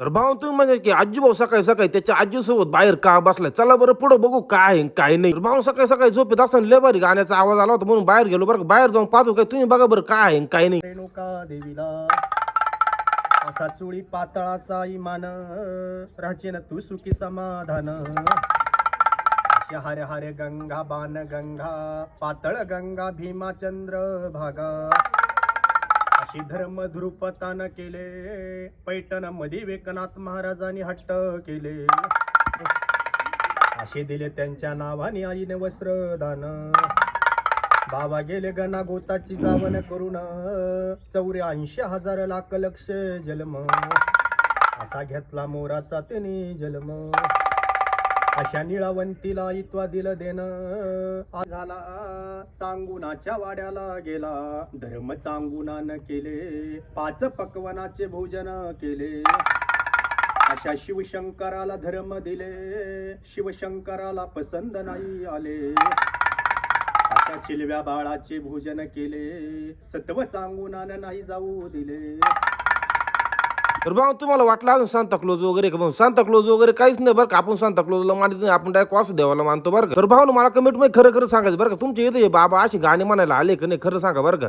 तर भाऊ तुम्ही म्हणजे की आजी भाऊ सकाळी सकाळी त्याच्या आजीसोबत बाहेर का बसलाय? चला बरं पुढं बघू काय आहे, काय नाही. भाऊ सकाळी सकाळी झोपेत असं लय गाण्याचा आवाज आला होता म्हणून बाहेर गेलो बरं बाहेर जाऊन पाहतो काय तुम्ही बघा बरं काय आहे, काय नाही. रेणुका देवीला असा चुळी पातळाचा इमान राचेन तू सुखी समाधान. हरे हरे गंगा बाण गंगा पातळ गंगा भीमाचंद्र भागा. अशी धर्म ध्रुपतान केले. पैठण मधी वेकनाथ महाराजांनी हट्ट केले. असे दिले त्यांच्या नावाने आईने वस्त्रदान. बाबा गेले गणा गोताची जावन करून. चौऱ्याऐंशी हजार लाख लक्ष जन्म. असा घेतला मोराचा त्याने जन्म. अशा निळावंतीला इत्वा दिलं देणं. आज झाला चांगुनाच्या वाड्याला गेला. धर्म चांगुनानं केले. पाच पकवनाचे भोजन केले. अशा शिवशंकराला धर्म दिले. शिवशंकराला पसंद नाही आले. अशा चिलव्या बाळाचे भोजन केले. सत्व चांगुनानं नाही जाऊ दिले. तर भाऊ तुम्हाला वाटलं अजून सांता क्लोज वगैरे का भाऊ? सांता क्लोज वगैरे काहीच नाही बरं का. आपण सांता क्लोजला मानत नाही आपण डायरेक्ट वासू देवाला मानतो बरं का. तर भाऊ मला कमेंटमध्ये खरं खरं सांगायचं बरं का. तुमच्या इथे हे बाबा अशी गाणी म्हणायला आले का नाही खरं सांगा बरं का.